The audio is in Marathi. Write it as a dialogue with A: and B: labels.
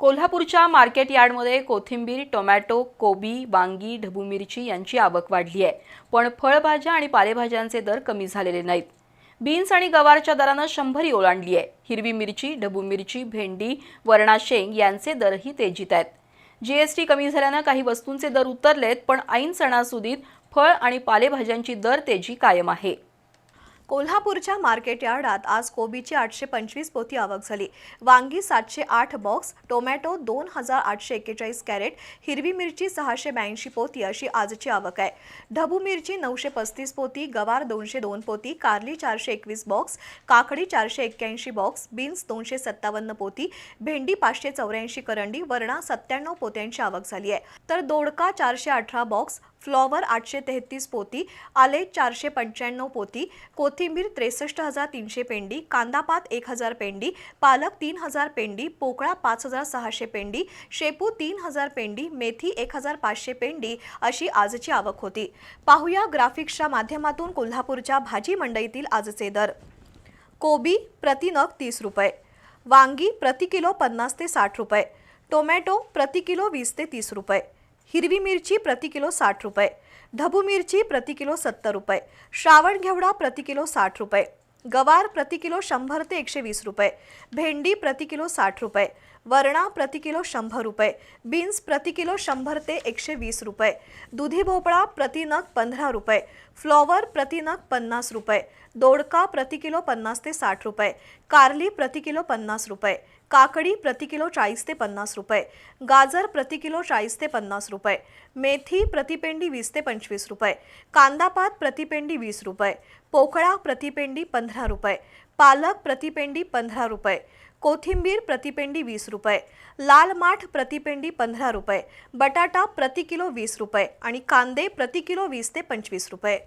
A: कोल्हापूरच्या मार्केट यार्डमध्ये कोथिंबीर टोमॅटो कोबी वांगी ढबू मिरची यांची आवक वाढली आहे. पण फळभाज्या आणि पालेभाज्यांचे दर कमी झालेले नाहीत. बीन्स आणि गवारच्या दरानं शंभरी ओलांडली आहे. हिरवी मिरची ढबू मिरची भेंडी वरणा शेंग यांचे दरही तेजीत आहेत. जीएसटी कमी झाल्यानं काही वस्तूंचे दर उतरलेत पण ऐन सणासुदीत फळ आणि पालेभाज्यांची दर तेजी कायम आहे.
B: कोल्हापूरच्या मार्केट यार्डात आज कोबीची आठशे पंचवीस पोती आवक झाली. वांगी सातशे आठ बॉक्स टोमॅटो दोन हजार आठशे एक्केचाळीस कॅरेट हिरवी मिरची सहाशे ब्याऐंशी पोती अशी आजची आवक आहे. ढबू मिरची नऊशे पस्तीस पोती गवार दोनशे दोन पोती कारली चारशे एकवीस बॉक्स काकडी चारशे एक्क्याऐंशी बॉक्स बीन्स दोनशे सत्तावन्न पोती भेंडी पाचशे चौऱ्याऐंशी करंडी वरणा सत्त्याण्णव पोत्यांची आवक झाली आहे. तर दोडका चारशे अठरा बॉक्स फ्लॉवर आठशे तेहतीस पोती आले चारशे पंच्याण्णव पोती कोथिंबीर त्रेसष्ट हजार तीनशे पेंडी कांदापात एक हजार पेंडी पालक तीन हजार पेंडी पोकळा पाच हजार सहाशे पेंडी शेपू तीन हजार पेंडी मेथी एक हजार पाचशे पेंडी अशी आजची आवक होती. पाहूया ग्राफिक्सच्या माध्यमातून कोल्हापूरच्या भाजी मंडईतील आजचे दर. कोबी प्रति नग तीस रुपये वांगी प्रति किलो पन्नास ते साठ रुपये टोमॅटो प्रति किलो वीस ते तीस रुपये हिरवी मिरची प्रति किलो साठ रुपये ढबू मिरची प्रति किलो सत्तर रुपये, श्रावण घेवडा प्रति किलो साठ रुपये, गवार प्रति किलो शंभर ते एकशे वीस रुपये, भेंडी प्रति किलो साठ रुपये, वरणा प्रति किलो शंभर रुपये, बीन्स प्रति किलो शंभर ते एकशे वीस रुपये, दुधी भोपळा प्रति नग पंधरा रुपये, फ्लॉवर प्रति नग पन्नास रुपये, दोडका प्रति किलो पन्नास ते साठ रुपये, कारली प्रति किलो पन्नास रुपये काकडी प्रति किलो चाळीस ते पन्नास रुपये गाजर प्रति किलो चाळीस ते पन्नास रुपये मेथी प्रतिपेंडी वीस ते पंचवीस रुपये कांदापात प्रतिपेंडी वीस रुपये पोकळा प्रतिपेंडी पंधरा रुपये पालक प्रतिपेंडी पंधरा रुपये कोथिंबीर प्रतिपेंडी वीस रुपये लाल माठ प्रतिपेंडी पंधरा रुपये बटाटा प्रति किलो वीस रुपये आणि कांदे प्रति किलो वीस ते पंचवीस रुपये.